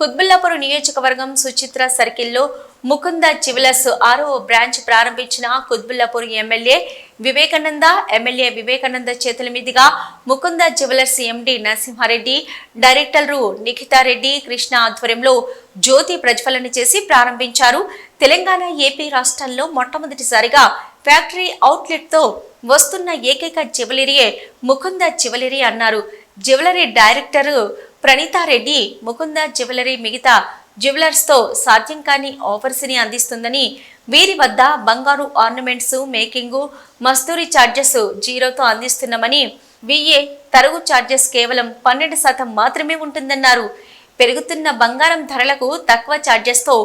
కుత్బుల్లాపూర్ నియోజకవర్గం సుచిత్ర సర్కిల్లో ముకుంద జివెలర్స్ ఆరో బ్రాంచ్ ప్రారంభించిన కుత్బుల్లాపూర్ ఎమ్మెల్యే వివేకానంద ఎమ్మెల్యే వివేకానంద చేతుల మీదుగా ముకుంద జ్యువెలర్స్ ఎండి నరసింహారెడ్డి డైరెక్టర్లు నిఖితారెడ్డి కృష్ణ ఆధ్వర్యంలో జ్యోతి ప్రజ్వలన చేసి ప్రారంభించారు. తెలంగాణ ఏపీ రాష్ట్రాల్లో మొట్టమొదటిసారిగా ఫ్యాక్టరీ అవుట్లెట్తో వస్తున్న ఏకైక జ్యువెలరీయే ముకుంద జ్యువెలరీ అన్నారు. జ్యువెలరీ డైరెక్టర్ ప్రణీతారెడ్డి ముకుంద జ్యువెలరీ మిగతా జ్యువెలర్స్తో సాధ్యం కాని ఆఫర్స్ని అందిస్తుందని వీరి వద్ద బంగారు ఆర్నమెంట్స్ మేకింగు మస్తూరి ఛార్జెస్ జీరోతో అందిస్తున్నామని విఏ తరుగు ఛార్జెస్ కేవలం పన్నెండు శాతం మాత్రమే ఉంటుందన్నారు. పెరుగుతున్న బంగారం ధరలకు తక్కువ ఛార్జెస్తో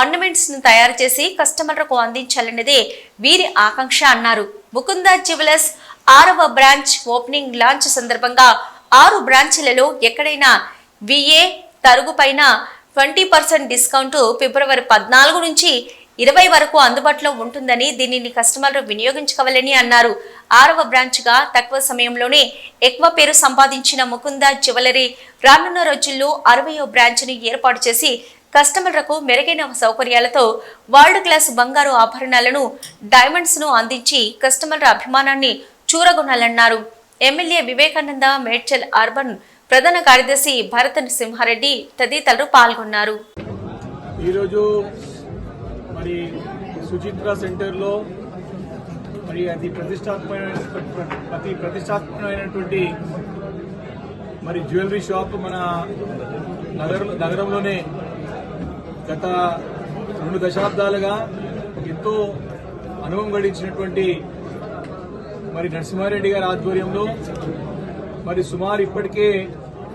ఆర్నమెంట్స్ను తయారు చేసి కస్టమర్లకు అందించాలన్నదే వీరి ఆకాంక్ష అన్నారు. ముకుంద జ్యువెలర్స్ ఆరవ బ్రాంచ్ ఓపెనింగ్ లాంచ్ సందర్భంగా ఆరు బ్రాంచ్లలో ఎక్కడైనా విఏ తరుగుపైన ట్వంటీ పర్సెంట్ డిస్కౌంట్ ఫిబ్రవరి పద్నాలుగు నుంచి ఇరవై వరకు అందుబాటులో ఉంటుందని దీనిని కస్టమర్లు వినియోగించుకోవాలని అన్నారు. ఆరవ బ్రాంచ్గా తక్కువ సమయంలోనే ఎక్కువ పేరు సంపాదించిన ముకుంద జ్యువెలరీ రానున్న రోజుల్లో అరవయో బ్రాంచ్ని ఏర్పాటు చేసి కస్టమర్లకు మెరుగైన సౌకర్యాలతో వరల్డ్ క్లాస్ బంగారు ఆభరణాలను డైమండ్స్ను అందించి కస్టమర్ల అభిమానాన్ని చూరగొనాలన్నారు. ఎమ్మెల్యే వివేకానంద మేడ్చల్ అర్బన్ ప్రధాన కార్యదర్శి భరతన్ సింహారెడ్డి తదితరులు పాల్గొన్నారు. ఈరోజు మరి సుచిత్ర సెంటర్లో మరి అతి ప్రతిష్టాత్మకమైన అతి ప్రతిష్టాత్మకమైనటువంటి మరి జ్యువెలరీ షాప్ మన నగర నగరంలోనే గత రెండు దశాబ్దాలుగా ఎంతో అనుభవం గడించినటువంటి మరి నరసింహారెడ్డి గారి ఆధ్వర్యంలో మరి సుమారు ఇప్పటికే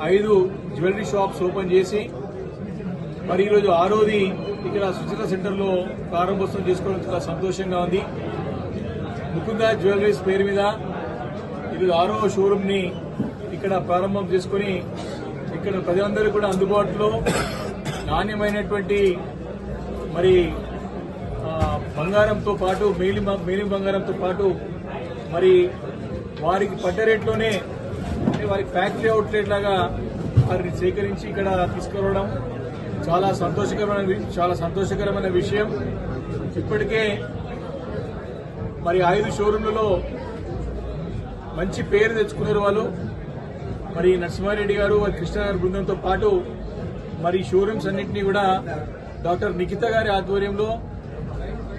ఐదు జ్యువెలరీ షాప్స్ ఓపెన్ చేసి మరి ఈరోజు ఆరోది ఇక్కడ సుచిత సెంటర్లో ప్రారంభోత్సవం చేసుకోవడం చాలా సంతోషంగా ఉంది. ముకుంద జ్యువెలరీస్ పేరు మీద ఈరోజు ఆరో షోరూమ్ని ఇక్కడ ప్రారంభం చేసుకుని ఇక్కడ ప్రజలందరూ కూడా అందుబాటులో నాణ్యమైనటువంటి మరి బంగారంతో పాటు మేలి మేలి బంగారంతో పాటు మరి వారికి పడ్డ రేట్లోనే అంటే వారికి ఫ్యాక్టరీ అవుట్లెట్ లాగా వారిని సేకరించి ఇక్కడ తీసుకురావడం చాలా సంతోషకరమైన చాలా సంతోషకరమైన విషయం. ఇప్పటికే మరి ఐదు షోరూంలలో మంచి పేరు తెచ్చుకున్నారు వాళ్ళు. మరి నరసింహారెడ్డి గారు వారి కృష్ణగారి బృందంతో పాటు మరి షోరూమ్స్ అన్నింటినీ కూడా డాక్టర్ నిఖిత గారి ఆధ్వర్యంలో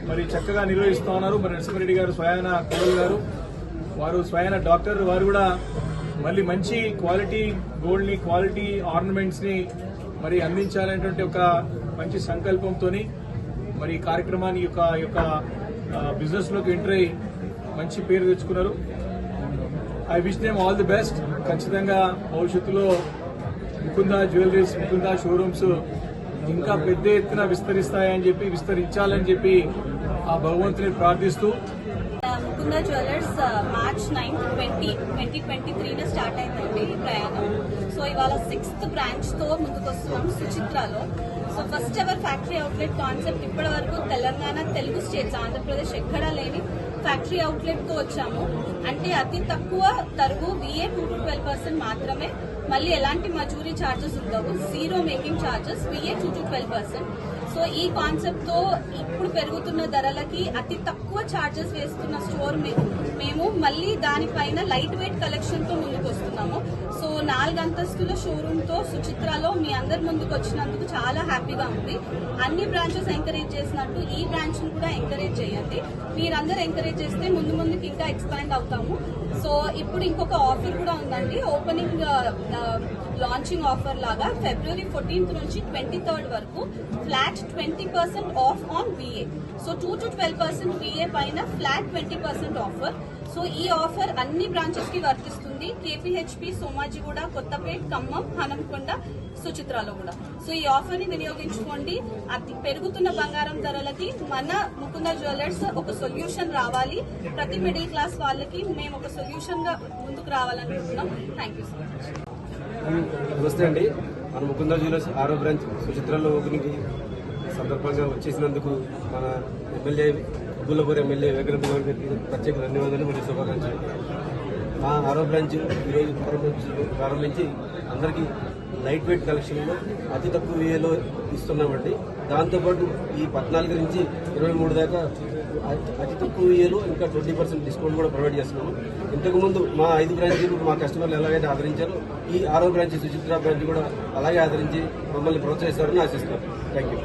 మరి చక్కగా నిర్వహిస్తూ ఉన్నారు. మరి నరసింహారెడ్డి గారు స్వయాన కోడలు గారు వారు స్వయాన డాక్టర్ వారు కూడా మళ్ళీ మంచి క్వాలిటీ గోల్డ్ని క్వాలిటీ ఆర్నమెంట్స్ని మరి అందించాలనేటువంటి ఒక మంచి సంకల్పంతో మరి ఈ కార్యక్రమాన్ని యొక్క యొక్క బిజినెస్లోకి ఎంటర్ అయ్యి మంచి పేరు తెచ్చుకున్నారు. I wish them all the best ఖచ్చితంగా భవిష్యత్తులో ముకుంద జ్యువెలరీస్ ముకుందా షోరూమ్స్ ఇంకా పెద్ద ఎత్తున విస్తరిస్తాయని చెప్పి విస్తరించాలని చెప్పి ఆ భగవంతుని ప్రార్థిస్తూ. Mukunda jewellers March nine twenty twenty twenty త్రీలో స్టార్ట్ అయిందండి ప్రయాణం. సో ఇవాళ సిక్స్త్ బ్రాంచ్తో ముందుకు వస్తున్నాం సుచిత్రలో. So first ever factory outlet concept ఇప్పటి వరకు తెలంగాణ తెలుగు స్టేట్స్ ఆంధ్రప్రదేశ్ ఎక్కడా లేని ఫ్యాక్టరీ అవుట్లెట్తో వచ్చాము. అంటే అతి తక్కువ తరుగు VA two to twelve percent మాత్రమే. మళ్ళీ ఎలాంటి మజూరీ ఛార్జెస్ ఉండవు. Zero making charges VA two to twelve percent so ఈ కాన్సెప్ట్తో ఇప్పుడు పెరుగుతున్న ధరలకి అతి తక్కువ ఛార్జెస్ వేస్తున్న స్టోర్ మే- మేము మళ్ళీ దానిపైన లైట్ వెయిట్ కలెక్షన్తో ముందుకు వస్తున్నాము సో నాలుగు అంతస్తుల షోరూమ్తో సుచిత్రలో మీ అందరి ముందుకు వచ్చినందుకు చాలా హ్యాపీగా ఉంది. అన్ని బ్రాంచెస్ ఎంకరేజ్ చేసినట్టు ఈ బ్రాంచ్ను కూడా ఎంకరేజ్ చేయండి. మీరందరూ ఎంకరేజ్ చేస్తే ముందు ముందుకు ఇంకా ఎక్స్పాండ్ అవుతాము. సో ఇప్పుడు ఇంకొక ఆఫర్ కూడా ఉందండి. ఓపెనింగ్ లాంచింగ్ ఆఫర్ లాగా ఫిబ్రవరి ఫోర్టీన్త్ నుంచి ట్వంటీ థర్డ్ వరకు flat twenty percent off on VA so two to twelve percent VA పైన flat twenty percent offer. So ఈ ఆఫర్ అన్ని బ్రాంచెస్కి వర్తిస్తుంది. కేపీహెచ్పి సోమాజిగూడ కొత్తపేట్ ఖమ్మం హనంకొండ సుచిత్రాలో కూడా. సో ఈ ఆఫర్ని వినియోగించుకోండి. అతి పెరుగుతున్న బంగారం ధరలకి మన ముకుంద జ్యువెలర్స్ ఒక సొల్యూషన్ రావాలి. ప్రతి మిడిల్ క్లాస్ వాళ్ళకి మేము ఒక సొల్యూషన్గా ముందుకు రావాలనుకుంటున్నాం. థ్యాంక్ యూ సో మచ్ నమస్తే అండి. మన ముకుంద జ్యువెలర్స్ ఆరో బ్రాంచ్ సుచిత్రలో సందర్భంగా వచ్చేసినందుకు మన ఎమ్మెల్యే గుల్లపూర్ ఎమ్మెల్యే వివేకానంద గారికి ప్రత్యేక ధన్యవాదాలు మరియు శుభాకాంక్షలు. మా ఆరో బ్రాంచ్ ఈరోజు ప్రారంభించి ప్రారంభించి అందరికీ లైట్ వెయిట్ కలెక్షన్లో అతి తక్కువ వేలో ఇస్తున్నామండి దాంతోపాటు ఈ పద్నాలుగు నుంచి ఇరవై మూడు దాకా అతి- తక్కువ వేలో ఇంకా ట్వంటీ పర్సెంట్ డిస్కౌంట్ కూడా ప్రొవైడ్ చేస్తున్నాము. ఇంతకుముందు మా ఐదు బ్రాంచీలు మా కస్టమర్లు ఎలాగైతే ఆదరించారో ఈ ఆరో బ్రాంచ్ సుచిత్ర బ్రాంచ్ కూడా అలాగే ఆదరించి మమ్మల్ని ప్రోత్సహిస్తారని ఆశిస్తున్నాను థ్యాంక్ యూ.